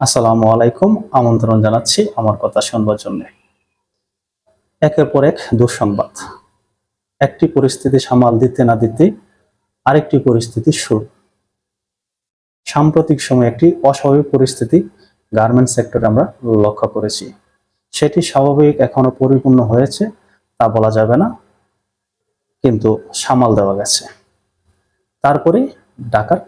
আসসালামু আলাইকুম। আমন্ত্রণ জানাচ্ছি আমার কথা শুনবার জন্য। একের পর এক দুঃসংবাদ। একটি পরিস্থিতি সামাল দিতে না দিতে আরেকটি পরিস্থিতি শুরু। সাম্প্রতিক সময়ে একটি অস্বাভাবিক পরিস্থিতি গার্মেন্টস সেক্টরে আমরা লক্ষ্য করেছি। সেটি স্বাভাবিক এখনও পরিপূর্ণ হয়েছে, তা বলা যাবে না, কিন্তু সামাল দেওয়া গেছে। তারপরে ঢাকার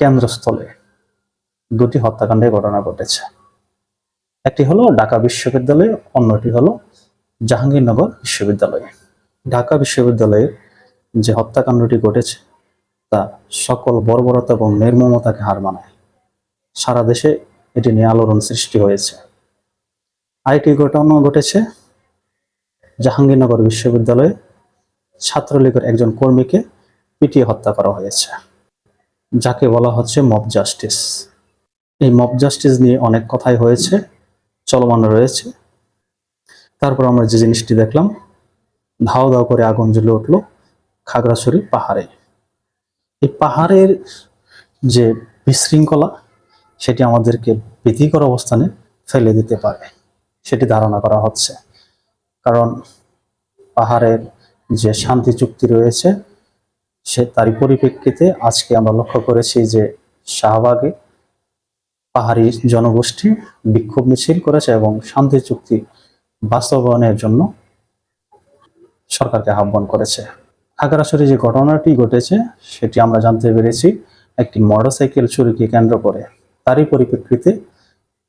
কেন্দ্রস্থলে দুটি হত্যাকাণ্ডের ঘটনা ঘটেছে। একটি হলো ঢাকা বিশ্ববিদ্যালয়ে, অন্যটি হলো জাহাঙ্গীরনগর বিশ্ববিদ্যালয়ে। ঢাকা বিশ্ববিদ্যালয়ে যে হত্যাকাণ্ডটি ঘটেছে, তা সকল বর্বরতা এবং নির্মমতাকে হার মানায়। সারা দেশে এটি নিয়ে আলোড়ন সৃষ্টি হয়েছে। আরেকটি ঘটনা ঘটেছে। জাহাঙ্গীরনগর বিশ্ববিদ্যালয়ে ছাত্রলীগের একজন কর্মীকে পিটিয়ে হত্যা করা হয়েছে, যাকে বলা হচ্ছে মব জাস্টিস। এই মব জাস্টিস নিয়ে অনেক কথাই হয়েছে, চলমান রয়েছে। তারপর আমরা যে জিনিসটি দেখলাম, ধাও ধাও করে আগুন জ্বলে উঠল খাগড়াছড়ি পাহাড়ে। এই পাহাড়ের যে বিশৃঙ্খলা, সেটি আমাদেরকে ভীতিকর অবস্থানে ফেলে দিতে পারে, সেটি ধারণা করা হচ্ছে। কারণ পাহাড়ের যে শান্তি চুক্তি রয়েছে, সে তারই পরিপ্রেক্ষিতে আজকে আমরা লক্ষ্য করেছি যে শাহবাগে পাহাড়ি জনগোষ্ঠী বিক্ষোভ মিছিল করেছে এবং শান্তি চুক্তি বাস্তবায়নের জন্য সরকারকে আহ্বান করেছে। খাগড়াছড়ি যে ঘটনাটি ঘটেছে, সেটি আমরা জানতে পেরেছি। একটি মোটরসাইকেল চুরিকে কেন্দ্র করে। তারই পরিপ্রেক্ষিতে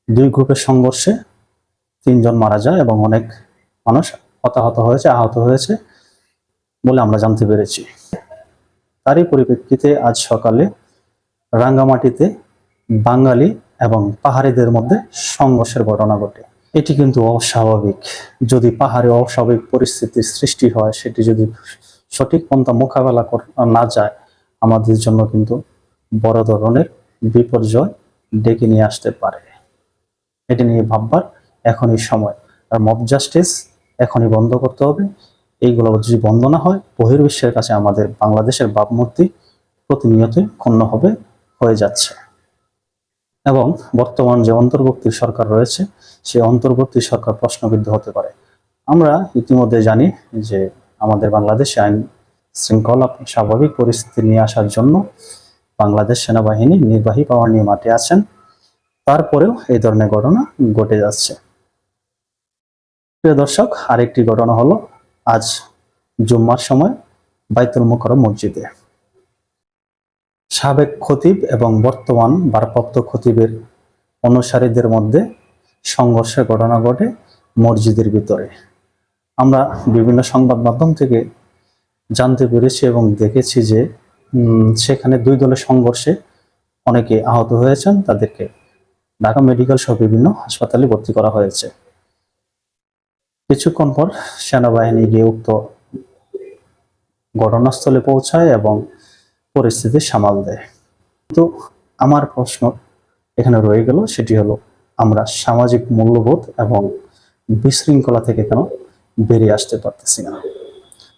দুই গ্রুপের সংঘর্ষে তিনজন মারা যায় এবং অনেক মানুষ হতাহত হয়েছে, আহত হয়েছে বলে আমরা জানতে পেরেছি। তারই পরিপ্রেক্ষিতে আজ সকালে রাঙ্গামাটিতে বাঙালি এবং পাহাড়িদের মধ্যে সংঘর্ষের ঘটনা ঘটে। এটি কিন্তু অস্বাভাবিক। যদি পাহাড়ে অস্বাভাবিক পরিস্থিতির সৃষ্টি হয়, সেটি যদি সঠিক পন্থা মোকাবেলা না যায়, আমাদের জন্য কিন্তু বড় ধরনের বিপর্যয় ডেকে নিয়ে আসতে পারে। এটি নিয়ে ভাববার এখনই সময়। আর মব জাস্টিস এখনই বন্ধ করতে হবে। এইগুলো যদি বন্ধ না হয়, বহির্বিশ্বের কাছে আমাদের বাংলাদেশের ভাবমূর্তি প্রতিনিয়তই ক্ষুণ্ণ হবে, হয়ে যাচ্ছে। এবং বর্তমান যে অন্তর্বর্তী সরকার রয়েছে, সেই অন্তর্বর্তী সরকার প্রশ্নবিদ্ধ হতে পারে। আমরা ইতিমধ্যে জানি যে আমাদের বাংলাদেশে আইন শৃঙ্খলা স্বাভাবিক পরিস্থিতি নিয়ে আসার জন্য বাংলাদেশ সেনাবাহিনী নির্বাহী পাওয়ার নিয়ে মাঠে আছেন। তারপরেও এই ধরনের ঘটনা ঘটে যাচ্ছে। প্রিয় দর্শক, আরেকটি ঘটনা হলো, আজ জুম্মার সময় বাইতুল মুকরম মসজিদে। সাবেক খতিব এবং বর্তমান ভারপ্রাপ্ত খতিবের অনুসারীদের মধ্যে সংঘর্ষের ঘটনা ঘটে মসজিদের ভিতরে। আমরা বিভিন্ন সংবাদ মাধ্যম থেকে জানতে পেরেছি এবং দেখেছি যে সেখানে দুই দলের সংঘর্ষে অনেকে আহত হয়েছেন। তাদেরকে ঢাকা মেডিকেল সহ বিভিন্ন হাসপাতালে ভর্তি করা হয়েছে। কিছুক্ষণ পর সেনাবাহিনী গিয়ে উক্ত ঘটনাস্থলে পৌঁছায় এবং পরিস্থিতি সামাল দেয়। কিন্তু আমার প্রশ্ন এখানে রয়ে গেল, সেটি হলো, আমরা সামাজিক মূল্যবোধ এবং বিশৃঙ্খলা থেকে কেন বেরিয়ে আসতে পারতেছি না?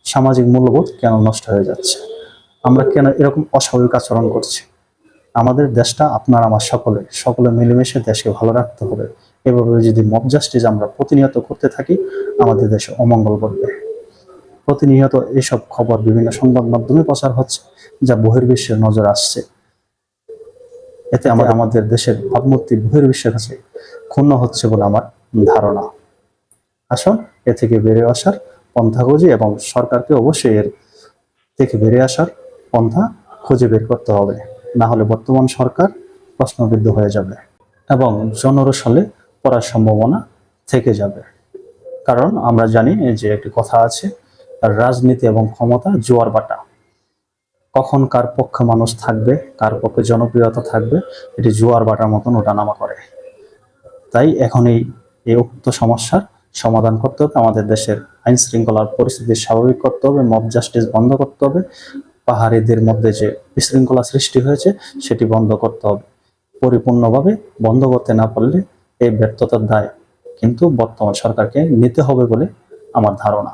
সামাজিক মূল্যবোধ কেন নষ্ট হয়ে যাচ্ছে? আমরা কেন এরকম অস্বাভাবিক আচরণ করছি? আমাদের দেশটা, আপনার, আমার সকলে সকলে মিলেমিশে দেশকে ভালো রাখতে হবে। এভাবে যদি মব আমরা প্রতিনিয়ত করতে থাকি, আমাদের দেশে অমঙ্গল ঘটবে। প্রতিনিয়ত এইসব খবর বিভিন্ন সংবাদ মাধ্যমে প্রচার হচ্ছে যা বহির্বিশ্বের নজর আসছে। এতে আমাদের আমাদের দেশের ভাবমূর্তি বহির্বিশ্বের কাছে ক্ষুণ্ণ হচ্ছে বলে আমার ধারণা। আসুন এ থেকে বেরিয়ে আসার পন্থা খুঁজি এবং সরকারকে অবশ্যই এর থেকে বেরিয়ে আসার পন্থা খুঁজে বের করতে হবে। না হলে বর্তমান সরকার প্রশ্নবিদ্ধ হয়ে যাবে এবং জনরসালে পড়ার সম্ভাবনা থেকে যাবে। কারণ আমরা জানি যে একটি কথা আছে রাজনীতি এবং ক্ষমতা জোয়ার বাটা। কখন কার পক্ষে মানুষ থাকবে, কার পক্ষে জনপ্রিয়তা থাকবে, এটি জোয়ার বাটার মতন ওঠানামা করে। তাই এখন এই এই উক্ত সমস্যার সমাধান করতে হবে, আমাদের দেশের আইন শৃঙ্খলার পরিস্থিতি স্বাভাবিক করতে হবে মব জাস্টিস বন্ধ করতে হবে, পাহাড়িদের মধ্যে যে বিশৃঙ্খলা সৃষ্টি হয়েছে, সেটি বন্ধ করতে হবে। পরিপূর্ণভাবে বন্ধ করতে না পারলে এই ব্যর্থতার দায় কিন্তু বর্তমান সরকারকে নিতে হবে বলে আমার ধারণা।